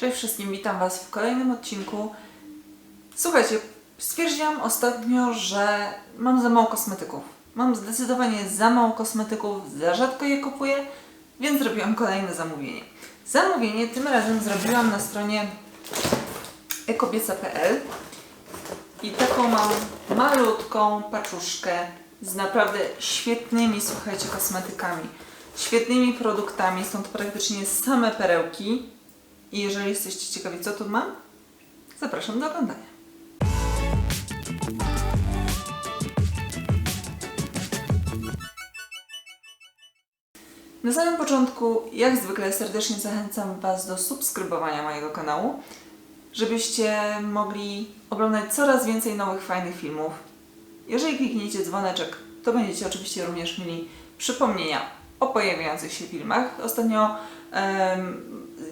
Cześć wszystkim, witam Was w kolejnym odcinku. Słuchajcie, stwierdziłam ostatnio, że mam za mało kosmetyków. Mam zdecydowanie za mało kosmetyków, za rzadko je kupuję, więc zrobiłam kolejne zamówienie. Zamówienie tym razem zrobiłam na stronie ekobieca.pl i taką mam malutką paczuszkę z naprawdę świetnymi, słuchajcie, kosmetykami. Świetnymi produktami, są to praktycznie same perełki. I jeżeli jesteście ciekawi, co tu mam, zapraszam do oglądania. Na samym początku, jak zwykle, serdecznie zachęcam Was do subskrybowania mojego kanału, żebyście mogli oglądać coraz więcej nowych, fajnych filmów. Jeżeli klikniecie dzwoneczek, to będziecie oczywiście również mieli przypomnienia o pojawiających się filmach. Ostatnio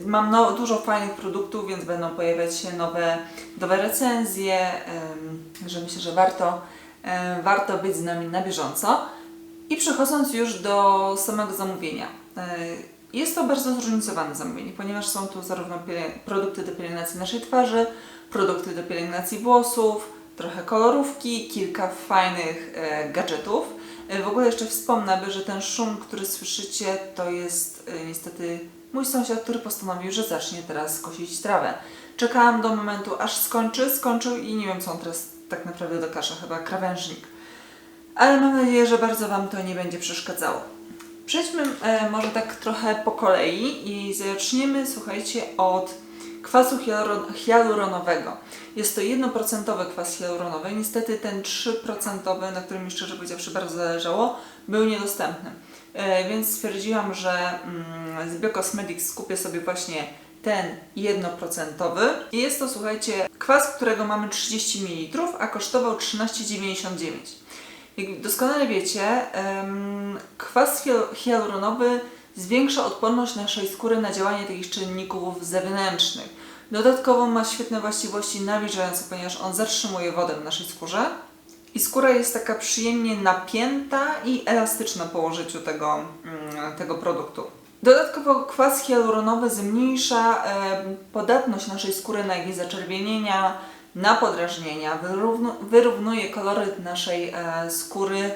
mam no, dużo fajnych produktów, więc będą pojawiać się nowe, nowe recenzje, że myślę, że warto, warto być z nami na bieżąco. I przechodząc już do samego zamówienia. e, Jest to bardzo zróżnicowane zamówienie, ponieważ są tu zarówno produkty do pielęgnacji naszej twarzy, produkty do pielęgnacji włosów, trochę kolorówki, kilka fajnych e, gadżetów. E, W ogóle jeszcze wspomnę, że ten szum, który słyszycie, to jest niestety mój sąsiad, który postanowił, że zacznie teraz kosić trawę. Czekałam do momentu, aż skończy, skończył i nie wiem, co on teraz tak naprawdę dokasza, chyba krawężnik. Ale mam nadzieję, że bardzo Wam to nie będzie przeszkadzało. Przejdźmy e, może tak trochę po kolei i zaczniemy, słuchajcie, od kwasu hialuro- hialuronowego. Jest to 1% kwas hialuronowy. Niestety ten 3%, na którym mi szczerze powiedziawszy bardzo zależało, był niedostępny. E, więc stwierdziłam, że mm, z Biocosmetics skupię sobie właśnie ten 1%. I jest to, słuchajcie, kwas, którego mamy 30 ml, a kosztował 13,99. Jak doskonale wiecie, kwas hial- hialuronowy zwiększa odporność naszej skóry na działanie takich czynników zewnętrznych. Dodatkowo ma świetne właściwości nawilżające, ponieważ on zatrzymuje wodę w naszej skórze i skóra jest taka przyjemnie napięta i elastyczna po użyciu tego, mm, tego produktu. Dodatkowo kwas hialuronowy zmniejsza em, podatność naszej skóry na jakieś zaczerwienienia, na podrażnienia, wyrównu, wyrównuje koloryt naszej e, skóry,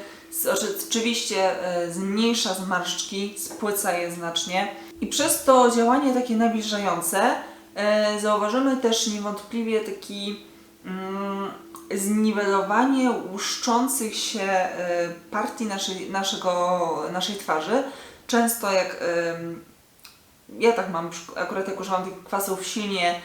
oczywiście e, zmniejsza zmarszczki, spłyca je znacznie i przez to działanie takie nawilżające e, zauważymy też niewątpliwie taki mm, zniwelowanie łuszczących się e, partii naszej, naszego, naszej twarzy. Często jak ja tak mam, akurat jak używam tych kwasów silnie,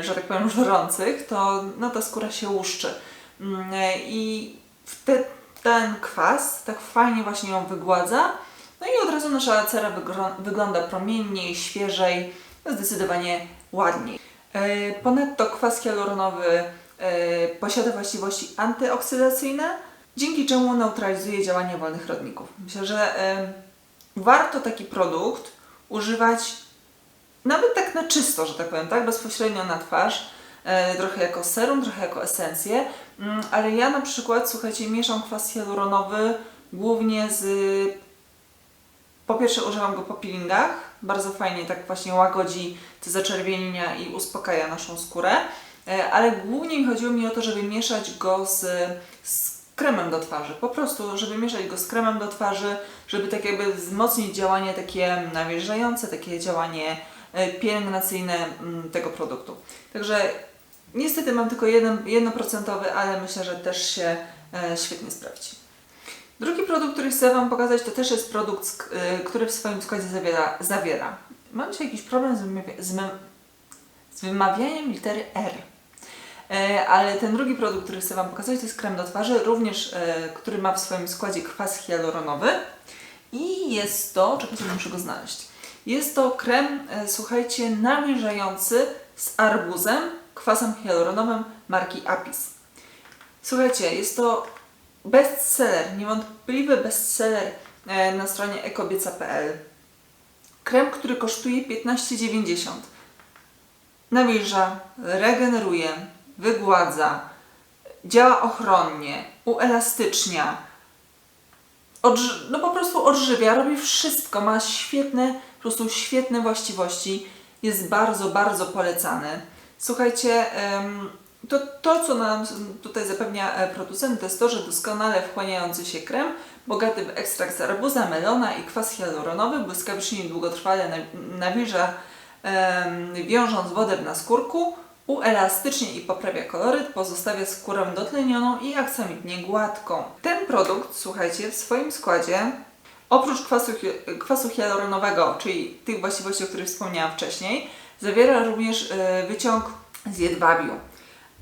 że tak powiem, żrących, to no, ta skóra się łuszczy. Mm, I w te, ten kwas tak fajnie właśnie ją wygładza. No i od razu nasza cera wygląda promienniej, świeżej, zdecydowanie ładniej. E, Ponadto kwas hialuronowy e, posiada właściwości antyoksydacyjne, dzięki czemu neutralizuje działanie wolnych rodników. Myślę, że e, warto taki produkt używać nawet tak na czysto, że tak powiem, tak? Bezpośrednio na twarz. E, trochę jako serum, trochę jako esencję. Mm, ale ja na przykład, słuchajcie, mieszam kwas hialuronowy głównie z. Po pierwsze, używam go po peelingach. Bardzo fajnie tak właśnie łagodzi te zaczerwienienia i uspokaja naszą skórę. E, ale głównie chodziło mi o to, żeby mieszać go z, z kremem do twarzy. Po prostu, żeby mieszać go z kremem do twarzy, żeby tak jakby wzmocnić działanie takie nawilżające, takie działanie e, pielęgnacyjne mm, tego produktu. Także niestety mam tylko jeden, jednoprocentowy, ale myślę, że też się e, świetnie sprawdzi. Drugi produkt, który chcę Wam pokazać, to też jest produkt, e, który w swoim składzie zawiera. zawiera. Mam dzisiaj jakiś problem z, wymawia- z, z wymawianiem litery R. E, Ale ten drugi produkt, który chcę Wam pokazać, to jest krem do twarzy, również który ma w swoim składzie kwas hialuronowy. I jest to, czekajcie, muszę go znaleźć. Jest to krem, słuchajcie, nawilżający z arbuzem, kwasem hialuronowym marki Apis. Słuchajcie, jest to bestseller, niewątpliwy bestseller e, na stronie ekobieca.pl. Krem, który kosztuje 15,90. Nawilża, regeneruje, wygładza, działa ochronnie, uelastycznia, odży- no po prostu odżywia, robi wszystko, ma świetne, po prostu świetne właściwości. jest bardzo, bardzo polecany. Słuchajcie, to, to co nam tutaj zapewnia e, producent, to jest to, że doskonale wchłaniający się krem, bogaty w ekstrakt z arbuza, melona i kwas hialuronowy, błyskawicznie i długotrwale na- nawilża, wiążąc wodę w naskórku, uelastycznia i poprawia koloryt, pozostawia skórę dotlenioną i aksamitnie gładką. Ten produkt, słuchajcie, w swoim składzie Oprócz kwasu, kwasu hialuronowego, czyli tych właściwości, o których wspomniałam wcześniej, zawiera również e, wyciąg z jedwabiu.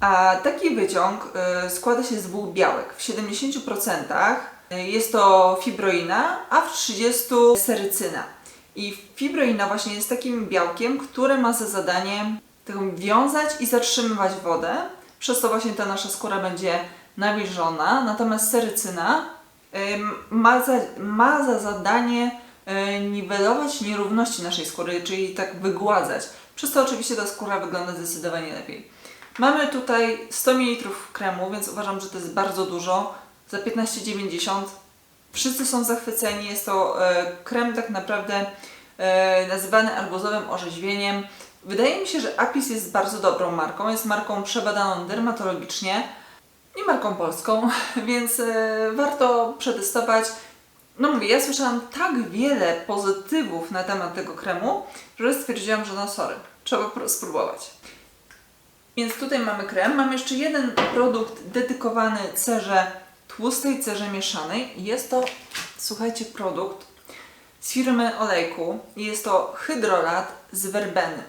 A taki wyciąg e, składa się z dwóch białek. W 70% jest to fibroina, a w 30% serycyna. I fibroina właśnie jest takim białkiem, które ma za zadanie wiązać i zatrzymywać wodę, przez to właśnie ta nasza skóra będzie nawilżona, natomiast serycyna ma za, ma za zadanie niwelować nierówności naszej skóry, czyli tak wygładzać. Przez to oczywiście ta skóra wygląda zdecydowanie lepiej. Mamy tutaj 100 ml kremu, więc uważam, że to jest bardzo dużo. Za 15,90 wszyscy są zachwyceni. Jest to e, krem tak naprawdę e, nazywany arbuzowym orzeźwieniem. Wydaje mi się, że Apis jest bardzo dobrą marką. Jest marką przebadaną dermatologicznie i marką polską, więc e, warto przetestować. No mówię, ja słyszałam tak wiele pozytywów na temat tego kremu, że stwierdziłam, że no sorry, trzeba spróbować. Więc tutaj mamy krem. Mam jeszcze jeden produkt dedykowany cerze tłustej, cerze mieszanej. Jest to, słuchajcie, produkt z firmy Olejku. Jest to hydrolat z werbeny.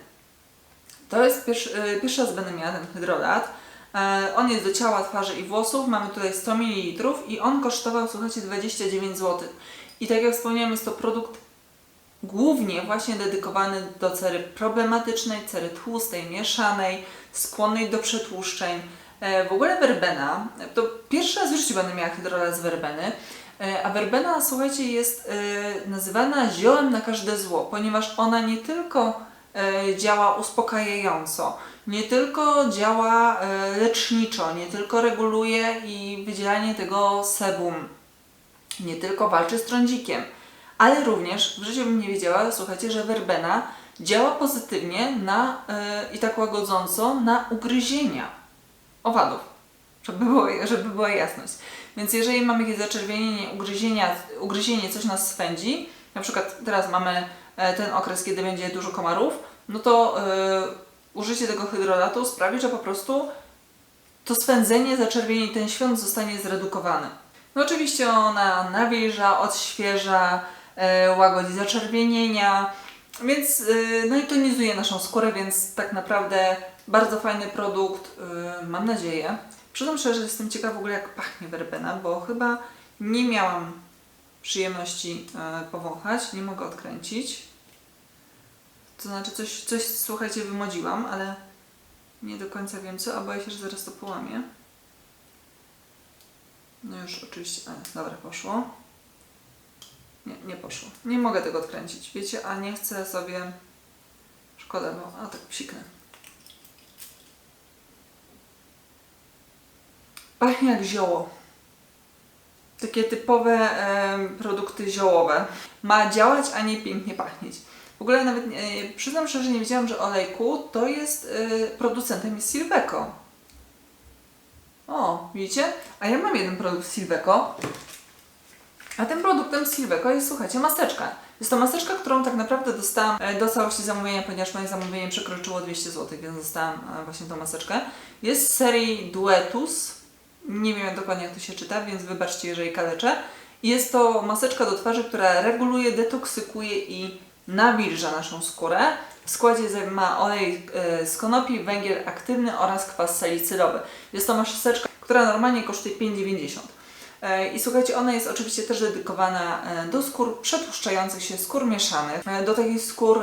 To jest y, pierwszy raz będę miała ten hydrolat. E, On jest do ciała, twarzy i włosów. Mamy tutaj 100 ml i on kosztował, słuchajcie, 29 zł. I tak jak wspomniałam, jest to produkt głównie właśnie dedykowany do cery problematycznej, cery tłustej, mieszanej, skłonnej do przetłuszczeń. E, W ogóle werbena, to pierwszy raz w życiu będę miała hydrolat z werbeny, e, a werbena, słuchajcie, jest nazywana ziołem na każde zło, ponieważ ona nie tylko działa uspokajająco, nie tylko działa e, leczniczo, nie tylko reguluje i wydzielanie tego sebum, nie tylko walczy z trądzikiem, ale również w życiu bym nie wiedziała, słuchajcie, że werbena działa pozytywnie na, e, i tak łagodząco na ugryzienia owadów, żeby, było, żeby była jasność. Więc jeżeli mamy jakieś zaczerwienienie, ugryzienia, ugryzienie, coś nas swędzi, na przykład teraz mamy e, ten okres, kiedy będzie dużo komarów, no to e, użycie tego hydrolatu sprawi, że po prostu to swędzenie, zaczerwienie, ten świąt zostanie zredukowany. No oczywiście ona nawilża, odświeża, e, łagodzi zaczerwienienia, więc e, no i tonizuje naszą skórę, więc tak naprawdę bardzo fajny produkt, e, mam nadzieję. Przyznam szczerze, że jestem ciekawa w ogóle jak pachnie werbena, bo chyba nie miałam przyjemności e, powąchać, nie mogę odkręcić. To znaczy coś, coś słuchajcie, wymodziłam, ale nie do końca wiem co, a boję się, że zaraz to połamię. No już oczywiście, ale dobra, poszło. Nie, nie poszło. Nie mogę tego odkręcić, wiecie, a nie chcę sobie... Szkoda, bo... A tak psiknę. Pachnie jak zioło. Takie typowe produkty ziołowe. Ma działać, a nie pięknie pachnieć. W ogóle nawet, e, przyznam szczerze, nie wiedziałam, że olejku to jest, e, producentem jest Silveco. O, widzicie? A ja mam jeden produkt Silveco. A tym produktem Silveco jest, słuchajcie, maseczka. Jest to maseczka, którą tak naprawdę dostałam e, do całości zamówienia, ponieważ moje zamówienie przekroczyło 200 zł, więc dostałam e, właśnie tą maseczkę. Jest z serii Duetus. Nie wiem dokładnie jak to się czyta, więc wybaczcie, jeżeli kaleczę. Jest to maseczka do twarzy, która reguluje, detoksykuje i nawilża naszą skórę. W składzie ma olej e, z konopi, węgiel aktywny oraz kwas salicylowy. Jest to maseczka, która normalnie kosztuje 5,90. E, I słuchajcie, ona jest oczywiście też dedykowana e, do skór przetłuszczających się, skór mieszanych, do takich skór,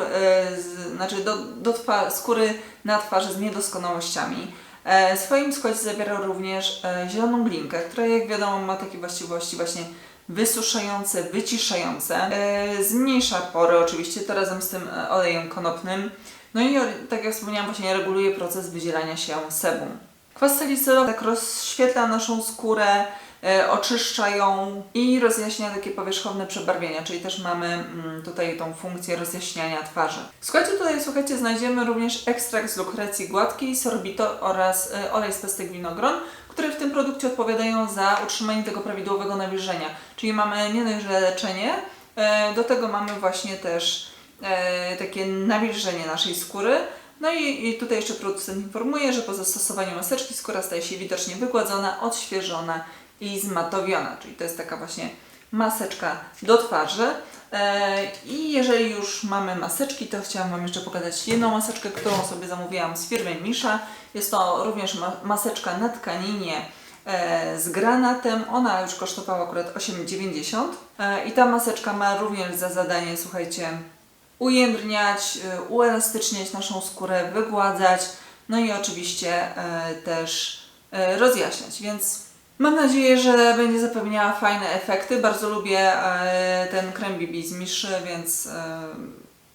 znaczy do, do skóry na twarzy z niedoskonałościami. E, W swoim składzie zawiera również e, zieloną glinkę, która jak wiadomo ma takie właściwości właśnie wysuszające, wyciszające. E, Zmniejsza pory oczywiście, to razem z tym olejem konopnym. No i tak jak wspomniałam, właśnie reguluje proces wydzielania się sebum. Kwas salicylowy tak rozświetla naszą skórę, e, oczyszczają i rozjaśnia takie powierzchowne przebarwienia, czyli też mamy mm, tutaj tą funkcję rozjaśniania twarzy. Słuchajcie, tutaj słuchajcie, znajdziemy również ekstrakt z lukrecji gładkiej, sorbito oraz e, olej z pestek winogron, które w tym produkcie odpowiadają za utrzymanie tego prawidłowego nawilżenia. Czyli mamy nie dość, leczenie, e, do tego mamy właśnie też takie nawilżenie naszej skóry. No i, i tutaj jeszcze producent informuje, że po zastosowaniu maseczki skóra staje się widocznie wygładzona, odświeżona i zmatowiona. Czyli to jest taka właśnie maseczka do twarzy. E, I jeżeli już mamy maseczki, to chciałam Wam jeszcze pokazać jedną maseczkę, którą sobie zamówiłam z firmy Misza. Jest to również ma maseczka na tkaninie e, z granatem. Ona już kosztowała akurat 8,90 e, i ta maseczka ma również za zadanie, słuchajcie, ujędrniać, uelastyczniać naszą skórę, wygładzać, no i oczywiście też rozjaśniać, więc mam nadzieję, że będzie zapewniała fajne efekty. Bardzo lubię e, ten krem BB z Miszy, więc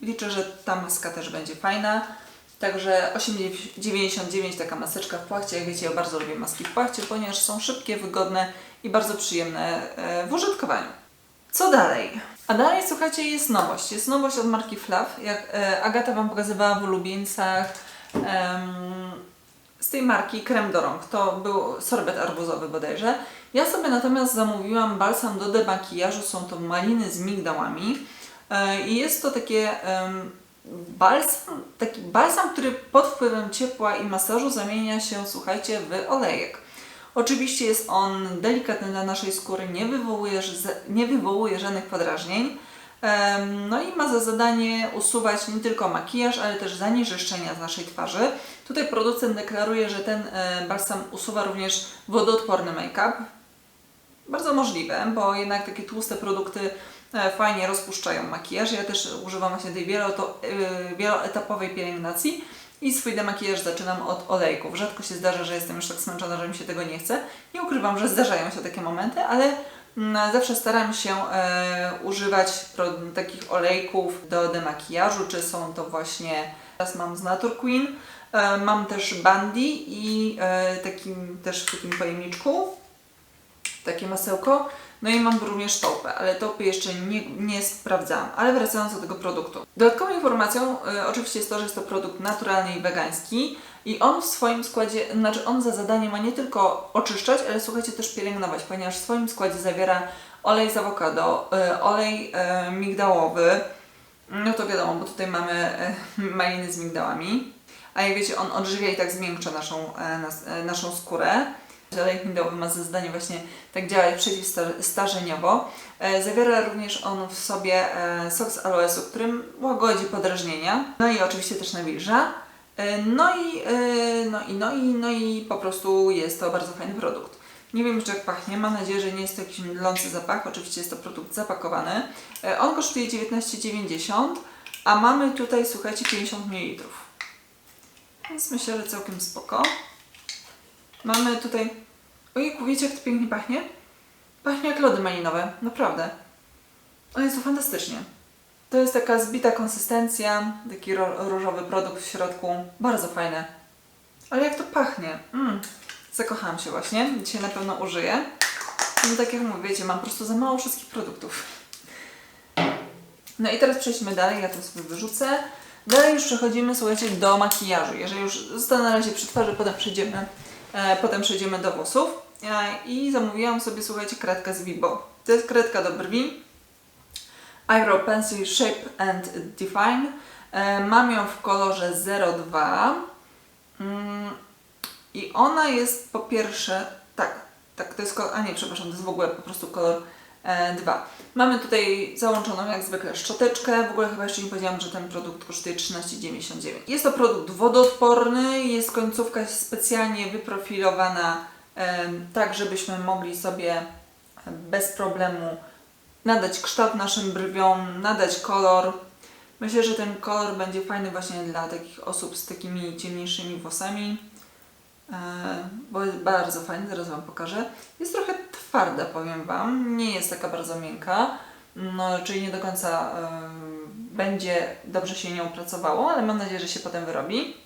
liczę, że ta maska też będzie fajna. Także 8,99 taka maseczka w płachcie. Jak wiecie, ja bardzo lubię maski w płachcie, ponieważ są szybkie, wygodne i bardzo przyjemne w użytkowaniu. Co dalej? A dalej, słuchajcie, jest nowość. Jest nowość od marki Fluff. Jak e, Agata Wam pokazywała w ulubieńcach em, z tej marki krem do rąk. To był sorbet arbuzowy bodajże. Ja sobie natomiast zamówiłam balsam do demakijażu. Są to maliny z migdałami. E, I jest to takie balsam, taki balsam, który pod wpływem ciepła i masażu zamienia się, słuchajcie, w olejek. Oczywiście jest on delikatny dla naszej skóry, nie wywołuje, nie wywołuje żadnych podrażnień. No i ma za zadanie usuwać nie tylko makijaż, ale też zanieczyszczenia z naszej twarzy. Tutaj producent deklaruje, że ten e, balsam usuwa również wodoodporny make-up. Bardzo możliwe, bo jednak takie tłuste produkty e, fajnie rozpuszczają makijaż. Ja też używam właśnie tej e, wieloetapowej pielęgnacji i swój demakijaż zaczynam od olejków. Rzadko się zdarza, że jestem już tak zmęczona, że mi się tego nie chce. Nie ukrywam, że zdarzają się takie momenty, ale zawsze staram się e, używać takich olejków do demakijażu, czy są to właśnie, teraz mam z Natur Queen, e, mam też Bandy i e, takim też w takim pojemniczku, takie masełko. No i mam również topę, ale topy jeszcze nie, nie sprawdzałam. Ale wracając do tego produktu. Dodatkową informacją oczywiście jest to, że jest to produkt naturalny i wegański i on w swoim składzie, znaczy on za zadanie ma nie tylko oczyszczać, ale słuchajcie też pielęgnować, ponieważ w swoim składzie zawiera olej z awokado, y, olej y, migdałowy, no to wiadomo, bo tutaj mamy y, maliny z migdałami, a jak wiecie, on odżywia i tak zmiękcza naszą, e, nas, e, naszą skórę. Olej migdałowy ma za zadanie właśnie tak działać przeciwstarzeniowo. E, zawiera również on w sobie e, sok z aloesu, którym łagodzi podrażnienia. No i oczywiście też nawilża. E, no i, no i, no i, no i po prostu jest to bardzo fajny produkt. Nie wiem jeszcze jak pachnie, mam nadzieję, że nie jest to jakiś mylący zapach. Oczywiście jest to produkt zapakowany. On kosztuje 19,90, a mamy tutaj, słuchajcie, 50 ml. Więc myślę, że całkiem spoko. Mamy tutaj... Ojejku, wiecie jak to pięknie pachnie? Pachnie jak lody malinowe, naprawdę. O Jezu, fantastycznie. To jest taka zbita konsystencja, taki różowy produkt w środku. Bardzo fajne. Ale jak to pachnie? Mm. Zakochałam się właśnie. Dzisiaj na pewno użyję. No tak jak mówię, mam po prostu za mało wszystkich produktów. No i teraz przejdźmy dalej, ja to sobie wyrzucę. Dalej już przechodzimy, słuchajcie, do makijażu. Jeżeli już zostanę na razie przy twarzy, potem przejdziemy E, potem przejdziemy do włosów. E, I zamówiłam sobie, słuchajcie, kredkę z Vibo. To jest kredka do brwi. Eyebrow Pencil Shape and Define. E, mam ją w kolorze 02. Mm, I ona jest po pierwsze, tak, tak, to jest kolor, a nie, przepraszam, to jest w ogóle po prostu kolor 2. Mamy tutaj załączoną jak zwykle szczoteczkę. W ogóle chyba jeszcze nie powiedziałam, że ten produkt kosztuje 13,99. Jest to produkt wodoodporny, jest końcówka specjalnie wyprofilowana tak, żebyśmy mogli sobie bez problemu nadać kształt naszym brwiom, nadać kolor. Myślę, że ten kolor będzie fajny właśnie dla takich osób z takimi ciemniejszymi włosami. E, bo jest bardzo fajny, zaraz Wam pokażę. Jest trochę twarda, powiem Wam, nie jest taka bardzo miękka, no, czyli nie do końca y, będzie dobrze się nią pracowało, ale mam nadzieję, że się potem wyrobi.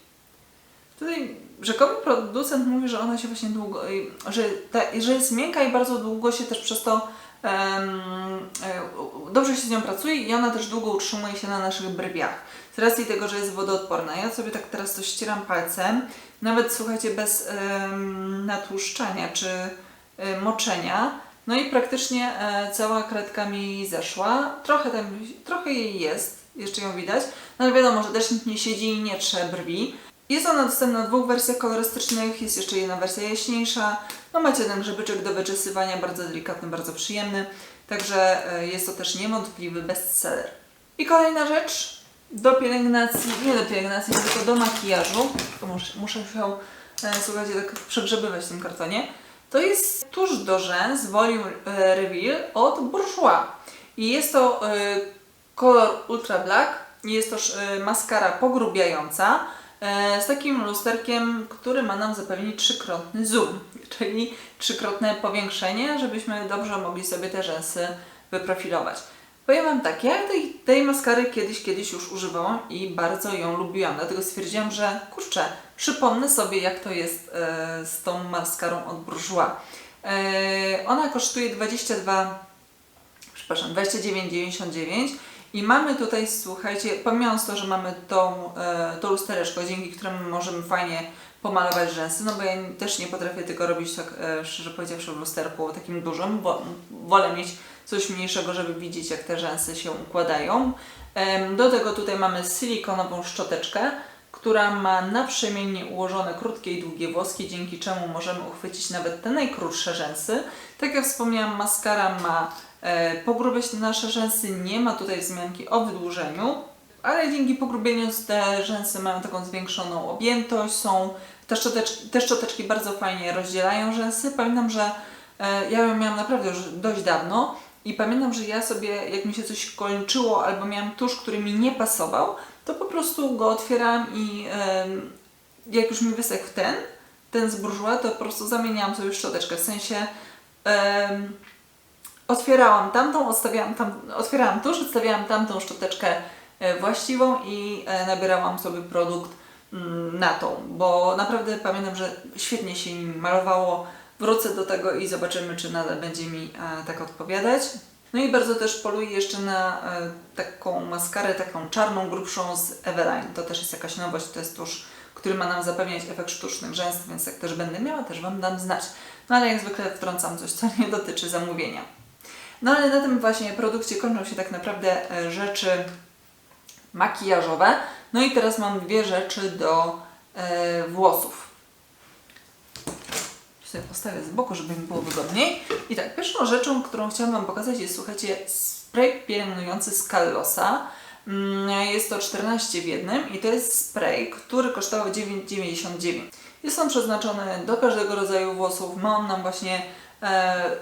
Tutaj rzekomy producent mówi, że ona się właśnie długo, że, ta, że jest miękka i bardzo długo się też przez to e, dobrze się z nią pracuje i ona też długo utrzymuje się na naszych brwiach. Z racji tego, że jest wodoodporna. Ja sobie tak teraz to ścieram palcem, nawet słuchajcie, bez natłuszczania czy e, moczenia. No i praktycznie e, cała kredka mi zeszła. Trochę tam, trochę jej jest, jeszcze ją widać. No ale wiadomo, że też nikt nie siedzi i nie trze brwi. Jest ona dostępna w dwóch wersjach kolorystycznych, jest jeszcze jedna wersja jaśniejsza. No macie ten grzebyczek do wyczesywania, bardzo delikatny, bardzo przyjemny. Także e, jest to też niewątpliwy bestseller. I kolejna rzecz, do pielęgnacji, nie do pielęgnacji, tylko do makijażu. Muszę, muszę się, e, słuchajcie, tak przegrzebywać w tym kartonie. To jest tusz do rzęs Volume e, Reveal od Bourjois. I jest to kolor Ultra Black. Jest to maskara pogrubiająca z takim lusterkiem, który ma nam zapewnić trzykrotny zoom, czyli trzykrotne powiększenie, żebyśmy dobrze mogli sobie te rzęsy wyprofilować. Powiem Wam tak, ja tej, tej maskary kiedyś, kiedyś już używałam i bardzo ją lubiłam, dlatego stwierdziłam, że kurczę, przypomnę sobie jak to jest e, z tą maskarą od Bourjois. E, ona kosztuje 22, przepraszam, 29,99 i mamy tutaj, słuchajcie, pomijając to, że mamy tą, e, to lustereczko, dzięki któremu możemy fajnie pomalować rzęsy, no bo ja też nie potrafię tego robić tak, e, szczerze powiedziawszy, w lusterku takim dużym, bo wolę mieć coś mniejszego, żeby widzieć jak te rzęsy się układają. Do tego tutaj mamy silikonową szczoteczkę, która ma naprzemiennie ułożone krótkie i długie włoski, dzięki czemu możemy uchwycić nawet te najkrótsze rzęsy. Tak jak wspomniałam, maskara ma pogrubiać nasze rzęsy, nie ma tutaj wzmianki o wydłużeniu, ale dzięki pogrubieniu te rzęsy mają taką zwiększoną objętość, są te szczoteczki, te szczoteczki bardzo fajnie rozdzielają rzęsy. Pamiętam, że e, ja ją miałam naprawdę już dość dawno i pamiętam, że ja sobie, jak mi się coś kończyło albo miałam tusz, który mi nie pasował, to po prostu go otwierałam i jak już mi wysechł ten, ten z Bourjois, to po prostu zamieniałam sobie szczoteczkę, w sensie otwierałam tamtą, odstawiałam tam, otwierałam tusz, odstawiałam tamtą szczoteczkę e, właściwą i e, nabierałam sobie produkt mm, na tą, bo naprawdę pamiętam, że świetnie się nim malowało. Wrócę do tego i zobaczymy, czy nadal będzie mi e, tak odpowiadać. No i bardzo też poluję jeszcze na taką maskarę, taką czarną, grubszą z Eveline. To też jest jakaś nowość, to jest tusz, który ma nam zapewniać efekt sztucznych rzęs, więc jak też będę miała, też Wam dam znać. No ale jak zwykle wtrącam coś, co nie dotyczy zamówienia. No ale na tym właśnie produkcie kończą się tak naprawdę e, rzeczy makijażowe. No i teraz mam dwie rzeczy do e, włosów. Sobie postawię z boku, żeby mi było wygodniej. I tak, pierwszą rzeczą, którą chciałam Wam pokazać jest, słuchajcie, spray pielęgnujący z Callosa. Mm, Jest to 14 w jednym i to jest spray, który kosztował 9,99. Jest on przeznaczony do każdego rodzaju włosów. Ma on nam właśnie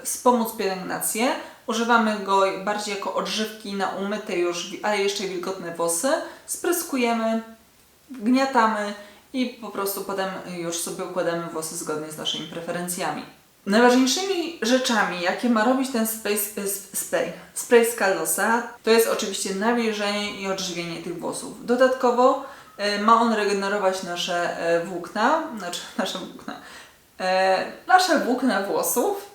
wspomóc pielęgnację. Używamy go bardziej jako odżywki na umyte już, ale jeszcze wilgotne włosy. Spryskujemy, gniatamy i po prostu potem już sobie układamy włosy zgodnie z naszymi preferencjami. Najważniejszymi rzeczami, jakie ma robić ten spray, spray, spray z to jest oczywiście nawilżenie i odżywienie tych włosów. Dodatkowo e, ma on regenerować nasze e, włókna, znaczy nasze włókna, e, nasze włókna włosów,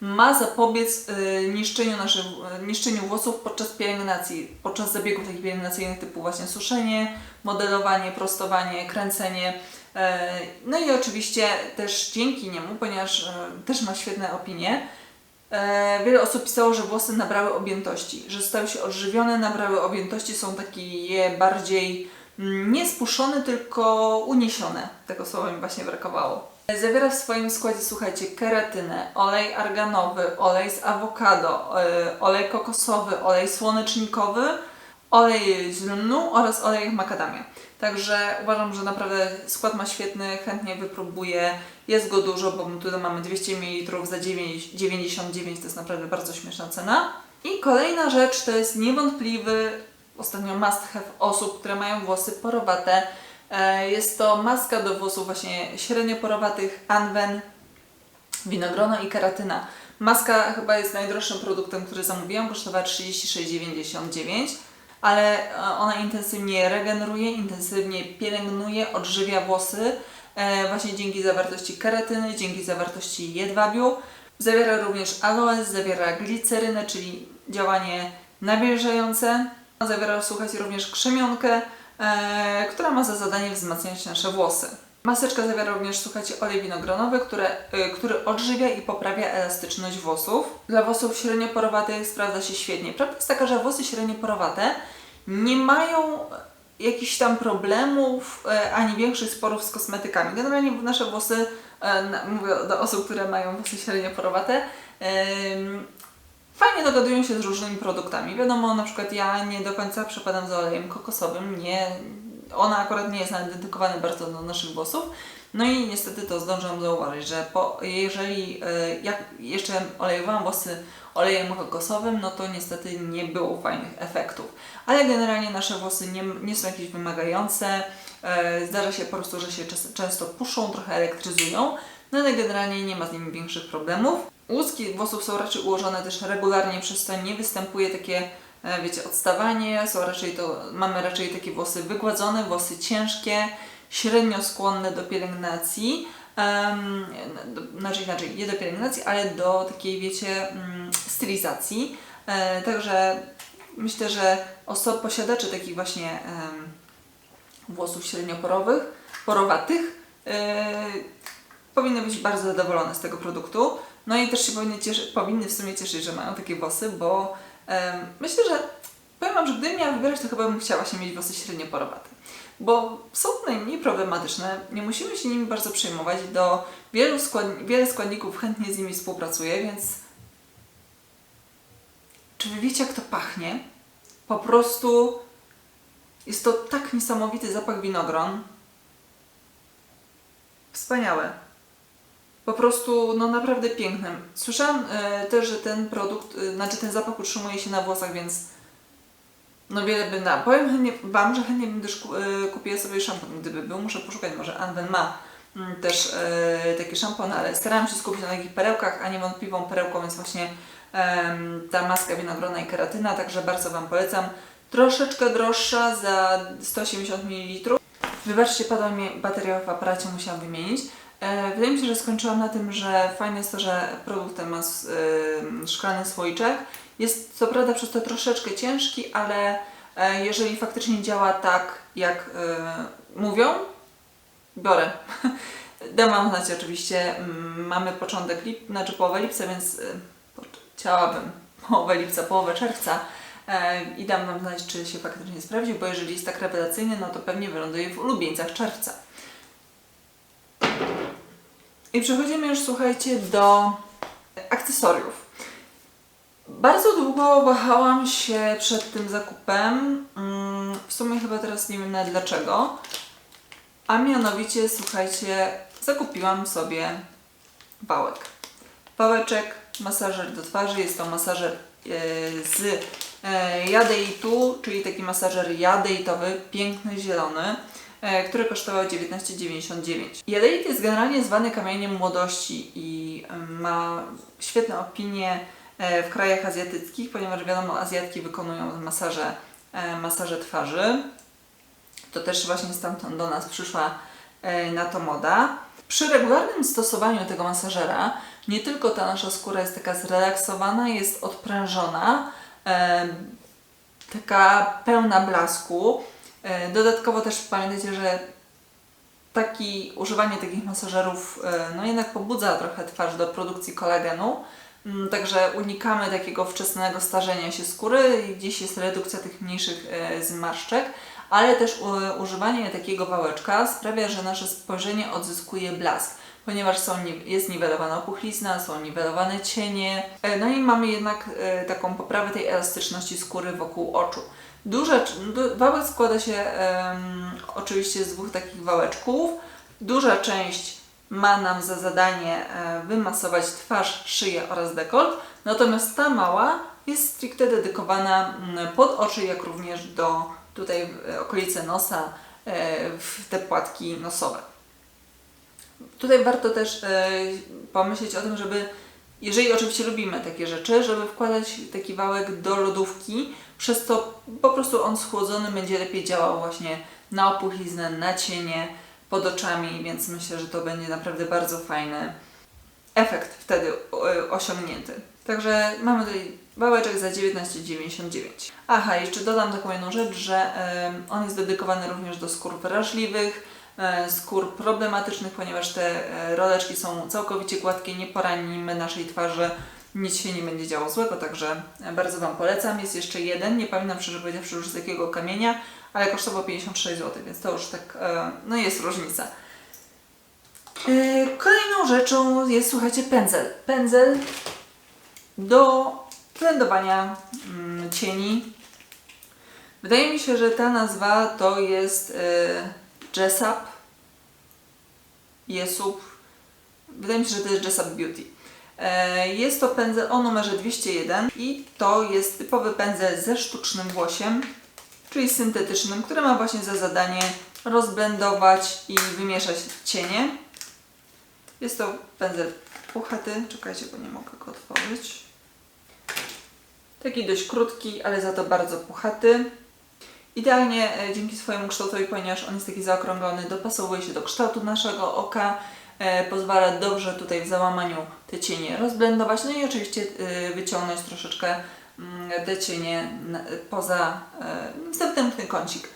ma zapobiec y, niszczeniu, naszych, y, niszczeniu włosów podczas pielęgnacji, podczas zabiegów takich pielęgnacyjnych typu właśnie suszenie, modelowanie, prostowanie, kręcenie. E, No i oczywiście też dzięki niemu, ponieważ e, też ma świetne opinie, e, wiele osób pisało, że włosy nabrały objętości, że stały się odżywione, nabrały objętości, są takie bardziej mm, nie spuszczone, tylko uniesione. Tego słowa mi właśnie brakowało. Zawiera w swoim składzie, słuchajcie, keratynę, olej arganowy, olej z awokado, e, olej kokosowy, olej słonecznikowy, olej z lnu oraz olej makadamia. Także uważam, że naprawdę skład ma świetny, chętnie wypróbuję. Jest go dużo, bo tutaj mamy 200 ml za 9 99, to jest naprawdę bardzo śmieszna cena. I kolejna rzecz to jest niewątpliwy, ostatnio must have osób, które mają włosy porowate. E, Jest to maska do włosów właśnie średnio porowatych, Anwen, winogrono i keratyna. Maska chyba jest najdroższym produktem, który zamówiłam, kosztowała 36,99, ale e, ona intensywnie regeneruje, intensywnie pielęgnuje, odżywia włosy. e, właśnie dzięki zawartości keratyny, dzięki zawartości jedwabiu. Zawiera również aloes, zawiera glicerynę, czyli działanie nawilżające. Zawiera, słuchajcie, również krzemionkę, e, która ma za zadanie wzmacniać nasze włosy. Maseczka zawiera również, słuchajcie, olej winogronowy, które, y, który odżywia i poprawia elastyczność włosów. Dla włosów średnioporowatych sprawdza się świetnie. Prawda jest taka, że włosy średnioporowate nie mają jakichś tam problemów e, ani większych sporów z kosmetykami. Generalnie nasze włosy, e, mówię do osób, które mają włosy średnioporowate, em, fajnie dogadują się z różnymi produktami. Wiadomo, na przykład ja nie do końca przepadam za olejem kokosowym, nie, ona akurat nie jest dedykowana bardzo do naszych włosów. No i niestety to zdążyłam zauważyć, że po, jeżeli e, jak jeszcze olejowałam włosy olejem kokosowym, no to niestety nie było fajnych efektów. Ale generalnie nasze włosy nie, nie są jakieś wymagające. E, zdarza się po prostu, że się czas, często puszczą, trochę elektryzują, no ale generalnie nie ma z nimi większych problemów. Łuski włosów są raczej ułożone też regularnie, przez to nie występuje takie, e, wiecie, odstawanie. Są raczej to, mamy raczej takie włosy wygładzone, włosy ciężkie, średnio skłonne do pielęgnacji. Um, znaczy inaczej, nie do pielęgnacji, ale do takiej, wiecie, mm, stylizacji. E, także myślę, że osob, posiadacze takich właśnie em, włosów średnioporowych, porowatych, e, powinny być bardzo zadowolone z tego produktu. No i też się powinny, cieszy, powinny w sumie cieszyć, że mają takie włosy, bo em, myślę, że powiem Wam, że gdybym miała wybierać, to chyba bym chciała się mieć włosy średnioporowate. Bo są najmniej problematyczne, nie musimy się nimi bardzo przejmować, do wielu wiele składników chętnie z nimi współpracuje, więc czy wy wiecie jak to pachnie? Po prostu jest to tak niesamowity zapach winogron. Wspaniałe. Po prostu, no naprawdę piękny. Słyszałam e, też, że ten produkt, e, znaczy ten zapach utrzymuje się na włosach, więc no wiele by da. Powiem chętnie, Wam, że chętnie bym też e, kupiła sobie szampon, gdyby był. Muszę poszukać, może Anwen ma mm, też e, taki szampon, ale starałam się skupić na takich perełkach, a niewątpliwą perełką jest właśnie em, ta maska winogrona i keratyna, także bardzo Wam polecam. Troszeczkę droższa za 180 ml. Wybaczcie, padła mi bateria w aparacie, musiałam wymienić. E, Wydaje mi się, że skończyłam na tym, że fajne jest to, że produkt ten ma szklany słoiczek. Jest co prawda przez to troszeczkę ciężki, ale e, jeżeli faktycznie działa tak, jak y, mówią, biorę. Dam Wam znać oczywiście. Mamy początek lip, znaczy połowę lipca, więc chciałabym połowę lipca, połowę czerwca e, i dam Wam znać, czy się faktycznie sprawdzi, bo jeżeli jest tak rewelacyjny, no to pewnie wyląduje w ulubieńcach czerwca. I przechodzimy już, słuchajcie, do akcesoriów. Bardzo długo wahałam się przed tym zakupem. Mm, W sumie chyba teraz nie wiem nawet dlaczego. A mianowicie, słuchajcie, zakupiłam sobie wałek. Wałeczek, masażer do twarzy. Jest to masażer e, z e, jadeitu, czyli taki masażer jadeitowy, piękny, zielony, e, który kosztował 19,99. Jadeit jest generalnie zwany kamieniem młodości i ma świetne opinie e, w krajach azjatyckich, ponieważ wiadomo, Azjatki wykonują masaże, e, masaże twarzy. To też właśnie stamtąd do nas przyszła e, na to moda. Przy regularnym stosowaniu tego masażera nie tylko ta nasza skóra jest taka zrelaksowana, jest odprężona, taka pełna blasku. E, dodatkowo też pamiętajcie, że taki, używanie takich masażerów e, no jednak pobudza trochę twarz do produkcji kolagenu. Mm, Także unikamy takiego wczesnego starzenia się skóry i gdzieś jest redukcja tych mniejszych e, zmarszczek, ale też używanie takiego wałeczka sprawia, że nasze spojrzenie odzyskuje blask, ponieważ są, jest niwelowana opuchlizna, są niwelowane cienie, no i mamy jednak taką poprawę tej elastyczności skóry wokół oczu. Duża, c- du- wałek składa się em, oczywiście z dwóch takich wałeczków. Duża część ma nam za zadanie e, wymasować twarz, szyję oraz dekolt, natomiast ta mała jest stricte dedykowana pod oczy, jak również do tutaj e, okolice nosa, e, w te płatki nosowe. Tutaj warto też pomyśleć o tym, żeby, jeżeli oczywiście lubimy takie rzeczy, żeby wkładać taki wałek do lodówki, przez to po prostu on schłodzony będzie lepiej działał właśnie na opuchlizny, na cienie. pod oczami, więc myślę, że to będzie naprawdę bardzo fajny efekt wtedy osiągnięty. Także mamy tutaj wałeczek za 19,99. Aha, jeszcze dodam taką jedną rzecz, że on jest dedykowany również do skór wrażliwych, e, skór problematycznych, ponieważ te e, roleczki są całkowicie gładkie, nie poranimy naszej twarzy, nic się nie będzie działo złego, także bardzo Wam polecam. Jest jeszcze jeden, nie pamiętam szczerze powiedziawszy już z jakiego kamienia, ale kosztował 56 zł, więc to już tak, e, no jest różnica. E, Kolejną rzeczą jest, słuchajcie, pędzel. Pędzel do blendowania mm, cieni. Wydaje mi się, że ta nazwa to jest e, Jessup. Jesup. Wydaje mi się, że to jest Jessup Beauty. E, Jest to pędzel o numerze 201 i to jest typowy pędzel ze sztucznym włosiem, czyli syntetycznym, który ma właśnie za zadanie rozblendować i wymieszać cienie. Jest to pędzel puchaty. Czekajcie, bo nie mogę go otworzyć. Taki dość krótki, ale za to bardzo puchaty. Idealnie e, dzięki swojemu kształtowi, ponieważ on jest taki zaokrąglony, dopasowuje się do kształtu naszego oka, pozwala dobrze tutaj w załamaniu te cienie rozblendować, no i oczywiście e, wyciągnąć troszeczkę mm, te cienie poza e, zewnętrzny kącik.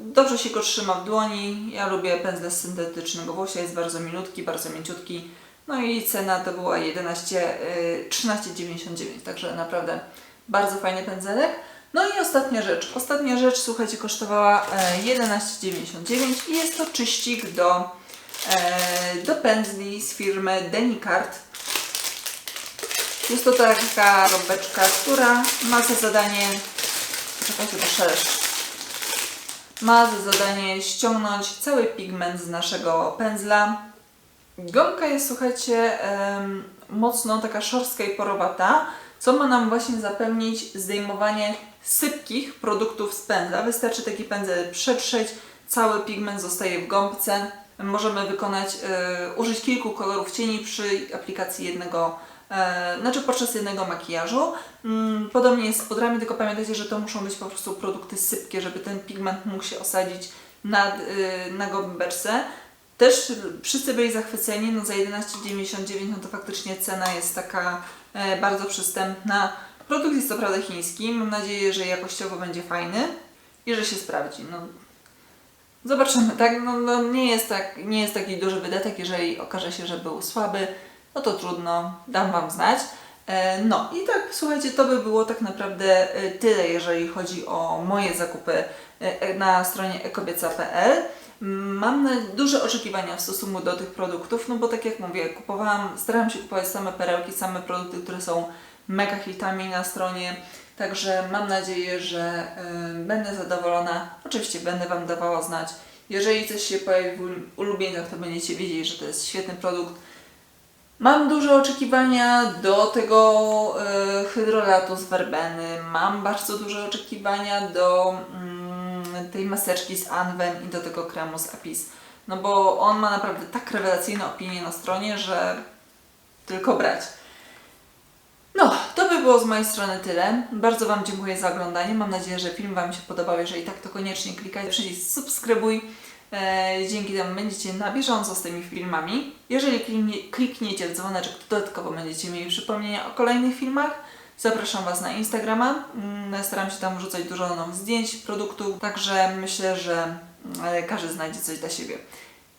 Dobrze się go trzyma w dłoni. Ja lubię pędzle z syntetycznego włosia, jest bardzo milutki, bardzo mięciutki. No i cena to była 11, y, 13,99, także naprawdę bardzo fajny pędzelek. No i ostatnia rzecz. Ostatnia rzecz, słuchajcie, kosztowała e, 11,99 i jest to czyścik do, e, do pędzli z firmy Denicart. Jest to taka robeczka, która ma za zadanie, czekajcie, szeleszcz ma za zadanie ściągnąć cały pigment z naszego pędzla. Gąbka jest, słuchajcie, mocno taka szorstka i porowata, co ma nam właśnie zapewnić zdejmowanie sypkich produktów z pędzla. Wystarczy taki pędzel przetrzeć, cały pigment zostaje w gąbce. Możemy wykonać, e, użyć kilku kolorów cieni przy aplikacji jednego, e, znaczy podczas jednego makijażu. Mm, Podobnie jest z pudrami, tylko pamiętajcie, że to muszą być po prostu produkty sypkie, żeby ten pigment mógł się osadzić na, y, na gąbeczce. Też wszyscy byli zachwyceni, no za 11,99 no to faktycznie cena jest taka e, bardzo przystępna. Produkt jest co prawda chiński, mam nadzieję, że jakościowo będzie fajny i że się sprawdzi. No, zobaczymy, tak? No, no nie, jest tak, nie jest taki duży wydatek, jeżeli okaże się, że był słaby, no to trudno, dam Wam znać. E, No i tak, słuchajcie, to by było tak naprawdę e, tyle, jeżeli chodzi o moje zakupy e, na stronie ekobieca.pl. Mam duże oczekiwania w stosunku do tych produktów, no bo tak jak mówię, kupowałam, starałam się kupować same perełki, same produkty, które są mega hitami na stronie, także mam nadzieję, że e, będę zadowolona. Oczywiście będę Wam dawała znać. Jeżeli coś się pojawi w ul- ulubieńcach, to będziecie wiedzieli, że to jest świetny produkt. Mam duże oczekiwania do tego e, hydrolatu z werbeny. Mam bardzo duże oczekiwania do mm, tej maseczki z Anwen i do tego kremu z Apis. No bo on ma naprawdę tak rewelacyjne opinie na stronie, że tylko brać. No, to by było z mojej strony tyle. Bardzo Wam dziękuję za oglądanie. Mam nadzieję, że film Wam się podobał. Jeżeli tak, to koniecznie klikajcie przycisk subskrybuj. E, dzięki temu będziecie na bieżąco z tymi filmami. Jeżeli kliknie, klikniecie w dzwoneczek, to dodatkowo będziecie mieli przypomnienia o kolejnych filmach. Zapraszam Was na Instagrama. Mm, Staram się tam wrzucać dużo nowych zdjęć, produktów, także myślę, że mm, każdy znajdzie coś dla siebie.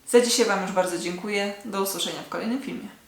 Za dzisiaj Wam już bardzo dziękuję. Do usłyszenia w kolejnym filmie.